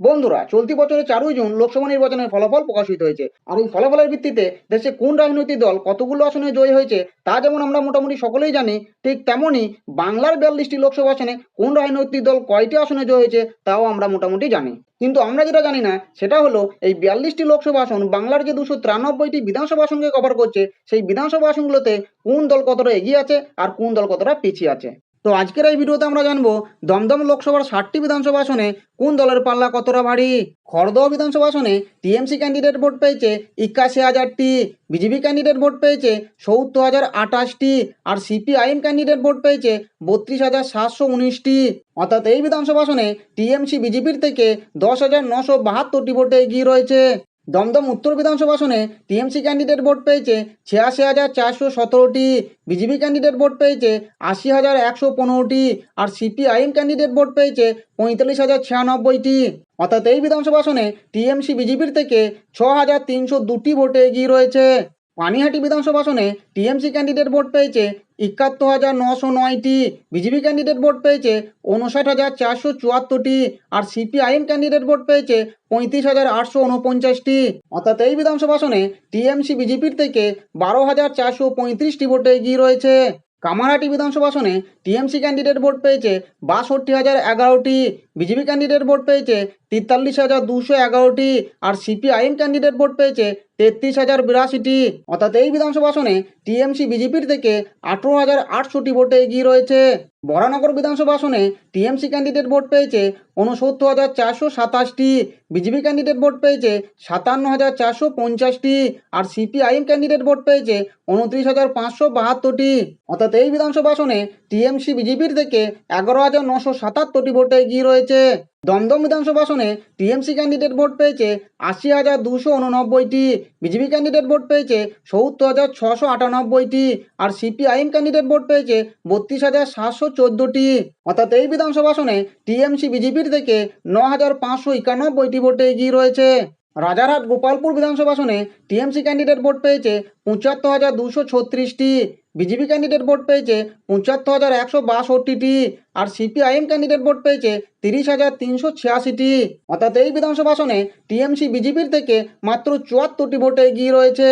বন্ধুরা, চলতি বছরের চারই জুন লোকসভা নির্বাচনের ফলাফল প্রকাশিত হয়েছে। আর এই ফলাফলের ভিত্তিতে দেশে কোন রাজনৈতিক দল কতগুলো আসনে জয়ী হয়েছে, তা যেমন আমরা মোটামুটি সকলেই জানি, ঠিক তেমনই বাংলার বিয়াল্লিশটি লোকসভা আসনে কোন রাজনৈতিক দল কয়টি আসনে জয় হয়েছে, তাও আমরা মোটামুটি জানি। কিন্তু আমরা যেটা জানি না, সেটা হলো এই বিয়াল্লিশটি লোকসভা আসন বাংলার যে দুশো তিরানব্বইটি বিধানসভা আসনকে কভার করছে, সেই বিধানসভা আসনগুলোতে কোন দল কতটা এগিয়ে আছে আর কোন দল কতটা পিছিয়ে আছে। তো আজকের এই ভিডিওতে আমরা জানব, দমদম লোকসভার ষাটটি বিধানসভা আসনে কোন দলের পাল্লা কতটা ভারী? খড়দহ বিধানসভা আসনে টিএমসি ক্যান্ডিডেট ভোট পেয়েছে একাশি হাজারটি, বিজেপি ক্যান্ডিডেট ভোট পেয়েছে সত্তর হাজার আঠাশটি, আর সিপিআইএম ক্যান্ডিডেট ভোট পেয়েছে বত্রিশ হাজার সাতশো উনিশটি। অর্থাৎ এই বিধানসভা আসনে টিএমসি, বিজেপির থেকে দশ হাজার নশো বাহাত্তরটি ভোটে এগিয়ে রয়েছে। দমদম উত্তর বিধানসভা আসনে টিএমসি ক্যান্ডিডেট ভোট পেয়েছে ছিয়াশি হাজার চারশো সতেরোটি, বিজেপি ক্যান্ডিডেট ভোট পেয়েছে আশি হাজার একশো পনেরোটি আর সিপিআইএম ক্যান্ডিডেট ভোট পেয়েছে পঁয়তাল্লিশ হাজার ছিয়ানব্বইটি। অর্থাৎ এই বিধানসভা আসনে টিএমসি, বিজেপির থেকে ছ হাজার তিনশো দুটি ভোটে এগিয়ে রয়েছে। পানিহাটি বিধানসভা আসনে টিএমসি ক্যান্ডিডেট ভোট পেয়েছে একাত্তর হাজার নশো নয়টি। বিজেপি ক্যান্ডিডেট ভোট পেয়েছে উনষাট হাজার চারশো চুয়াত্তরটি। আর সিপিআইএম ক্যান্ডিডেট ভোট পেয়েছে পঁয়ত্রিশ হাজার আটশো উনপঞ্চাশটি। অর্থাৎ এই বিধানসভা আসনে টিএমসি বিজেপির থেকে বারো হাজার চারশো পঁয়ত্রিশটি ভোটে এগিয়ে রয়েছে। কামারহাটি বিধানসভা আসনে টিএমসি ক্যান্ডিডেট ভোট পেয়েছে বাষট্টি হাজার এগারোটি, বিজেপি ক্যান্ডিডেট ভোট পেয়েছে তেতাল্লিশ হাজার দুশো এগারোটি আর সিপিআইএম ক্যান্ডিডেট ভোট পেয়েছে তেত্রিশ হাজার বিরাশিটি। অর্থাৎ এই বিধানসভা আসনে টিএমসি বিজেপির থেকে আঠেরো হাজার আটশোটি ভোটে এগিয়ে রয়েছে। বরানগর বিধানসভা আসনে টিএমসি ক্যান্ডিডেট ভোট পেয়েছে ঊনসত্তর হাজার চারশো সাতাশটি, বিজেপি ক্যান্ডিডেট ভোট পেয়েছে সাতান্ন হাজার চারশো পঞ্চাশটি আর সিপিআইএম ক্যান্ডিডেট ভোট পেয়েছে উনত্রিশ হাজার পাঁচশো বাহাত্তরটি। অর্থাৎ এই বিধানসভা আসনে টিএমসি বিজেপির থেকে এগারো হাজার নশো সাতাত্তরটি ভোটে এগিয়ে রয়েছে। দমদম বিধানসভা আসনে টিএমসি ক্যান্ডিডেট ভোট পেয়েছে আশি হাজার দুশো উননব্বইটি, বিজেপি ক্যান্ডিডেট ভোট পেয়েছে সত্তর হাজার ছশো আটানব্বইটি আর সিপিআইএম ক্যান্ডিডেট ভোট পেয়েছে বত্রিশ হাজার সাতশো চোদ্দোটি। অর্থাৎ এই বিধানসভা আসনে টিএমসি বিজেপির থেকে ন হাজার পাঁচশো একানব্বইটি ভোটে এগিয়ে রয়েছে। রাজারহাট গোপালপুর বিধানসভা আসনে টিএমসি ক্যান্ডিডেট ভোট পেয়েছে পঁচাত্তর হাজার দুশো ছত্রিশটি, বিজেপি ক্যান্ডিডেট ভোট পেয়েছে পঁচাত্তর হাজার একশো বাষট্টিটি আর সিপিআইএম ক্যান্ডিডেট ভোট পেয়েছে তিরিশ হাজার তিনশো ছিয়াশিটি। অর্থাৎ এই বিধানসভা আসনে টিএমসি, বিজেপির থেকে মাত্র চুয়াত্তরটি ভোটে এগিয়ে রয়েছে।